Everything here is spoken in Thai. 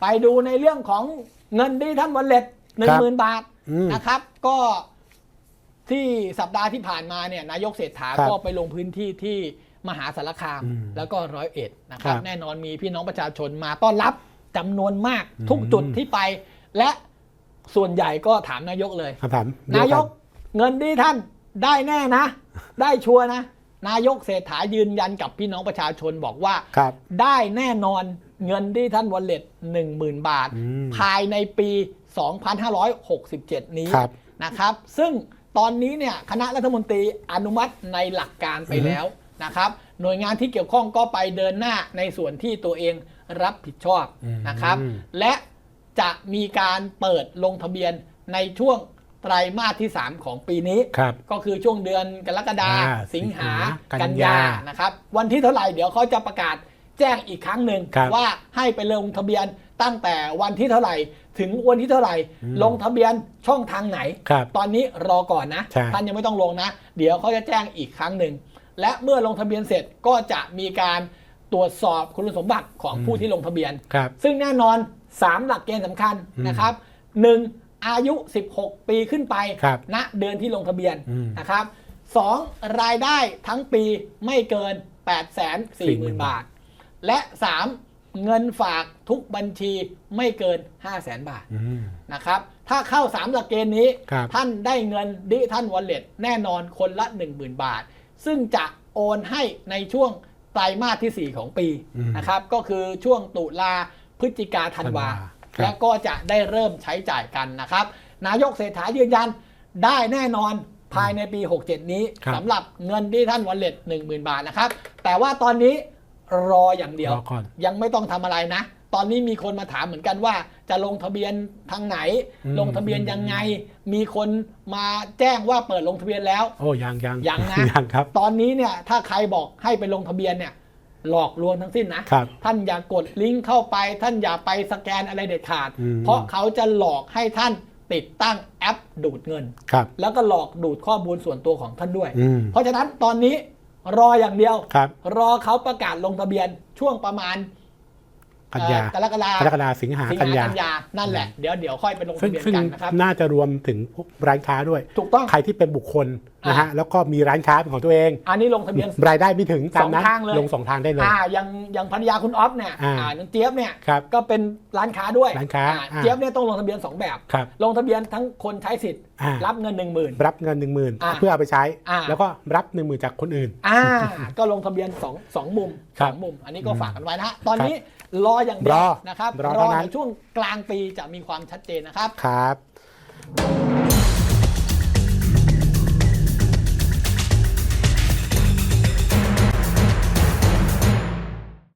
ไปดูในเรื่องของเงินดิจิทัลวอลเล็ตหนึ่งหมื่นบาทอืมนะครับ ก็ที่สัปดาห์ที่ผ่านมาเนี่ยนายกเศรษฐาครับก็ไปลงพื้นที่ที่มหาสารคามอืมแล้วก็ร้อยเอ็ดนะครับครับ แน่นอนมีพี่น้องประชาชนมาต้อนรับจำนวนมากอืมทุกจุดที่ไป และส่วนใหญ่ก็ถามนายกเลยคำถามเดีนาวยกเงินดิจิทัลได้แน่นะ ได้ชัวร์นะ นายกเศรษฐายืนยันกับพี่น้องประชาชนบอกว่าครับได้แน่นอน เงินดิจิทัลวอลเล็ต10,000บาทอืมภายในปี 2567 นี้ครับนะครับ ซึ่งตอนนี้เนี่ยคณะรัฐมนตรีอนุมัติในหลักการไปอือฮึแล้วนะครับ หน่วยงานที่เกี่ยวข้องก็ไปเดินหน้าในส่วนที่ตัวเองรับผิดชอบนะครับอืมและจะมีการเปิดลงทะเบียนในช่วงไตรมาสที่ 3 ของปีนี้ครับก็คือช่วงเดือนกรกฎาอ่าสิงหาสิงหากักันนยายานะครับ วันที่เท่าไหร่เดี๋ยวเขาจะประกาศ แจ้งอีกครั้งหนึ่งครับว่าให้ไปลงทะเบียนตั้งแต่วันที่เท่าไหร่ ถึงวันที่เท่าไหร่ อืมลงทะเบียนช่องทางไหน ครับตอนนี้รอก่อนนะใช่ ท่านยังไม่ต้องลงนะ เดี๋ยวเขาจะแจ้งอีกครั้งหนึ่งและเมื่อลงทะเบียนเสร็จก็จะมีการตรวจสอบคุณสมบัติของผู้ที่ลงทะเบียน ครับ ซึ่งแน่นอน 3 หลักเกณฑ์สำคัญอืมนะครับ 1. อายุ 16 ปีขึ้นไป ครับณ เดือนที่ลงทะเบียนอืมนะครับ 2. รายได้ทั้งปีไม่เกิน 8 4 0 0 0 0บาท และ 3. เงินฝากทุกบัญชีไม่เกิน 5 0 0 0 0 0บาทอืมนะครับ ถ้าเข้า 3 หลักเกณฑ์นี้ครับท่านได้เงินดิจิทัลวอลเล็ตแน่นอนคนละ 10,000 บาท ซึ่งจะโอนให้ในช่วงไตรมาสที่ 4 ของปีอืมนะครับ ก็คือช่วงตุลาพฤศจิกาธันวาธันวาครับแล้วก็จะได้เริ่มใช้จ่ายกันนะครับ นายกเศรษฐายืนยันได้แน่นอนภายในปี 67 นี้ครับสำหรับเงินดิจิทัลวอลเล็ต10,000 บาทนะครับ แต่ว่าตอนนี้ รออย่างเดียว รอก่อน ยังไม่ต้องทำอะไรนะ ตอนนี้มีคนมาถามเหมือนกันว่า จะลงทะเบียนทางไหน อืม ลงทะเบียนยังไง มีคนมาแจ้งว่าเปิดลงทะเบียนแล้ว โอ้ยังยังยังนะ ยังครับ ตอนนี้เนี่ยถ้าใครบอกให้ไปลงทะเบียนเนี่ยหลอกลวงทั้งสิ้นนะ ครับ ท่านอย่ากดลิงก์เข้าไป ท่านอย่าไปสแกนอะไรเด็ดขาด อืม เพราะเขาจะหลอกให้ท่านติดตั้งแอปดูดเงิน ครับ แล้วก็หลอกดูดข้อมูลส่วนตัวของท่านด้วย อืม เพราะฉะนั้นตอนนี้ รออย่างเดียวครับรอเขาประกาศลงทะเบียนช่วงประมาณ กันยาเอ่อกรกฎากรกฎาสิงหาสิงกันหายา กันยานั่นแหละเดี๋ยวเดี๋ยวค่อยไปลงซึ่ทะงเบียนซึ่งกันนะครับ น่าจะรวมถึงพวกร้านค้าด้วย ถูกต้อง ใครที่เป็นบุคคลนะฮะอ่าแล้วก็มีร้านค้าเป็นของตัวเอง อันนี้ลงทะเบียน รายได้ไม่ถึงตามนั้นสองทางเลยลงสองทางได้เลย อ่าอย่างอย่างภรรยาคุณออฟเนี่ยอ่า อ่าน้องเจี๊ยบเนี่ยครับ ก็เป็นร้านค้าด้วยร้านค้าอ่อ่า เจี๊ยบเนี่ยต้องลงทะเบียน2แบบ ครับ ลงทะเบียนทั้งคนใช้สิทธิ์อ่า รับเงิน1 0,000รับเงินหนึ่งหมื่นอ่าเพื่อเอาไปใช้ อ่า แล้วก็รับหนึ่งหมื่นจากคนอื่น อ่า ก็ลงทะเบียน2 2มุมครัสบองมุม อันนี้ก็ฝากกันไว้นะฮะตอนนี้ รออย่างเดีรยวอนะครับรอรอเท่านั้นในช่วงกลางปีจะมีความชัดเจนนะครับ ครับ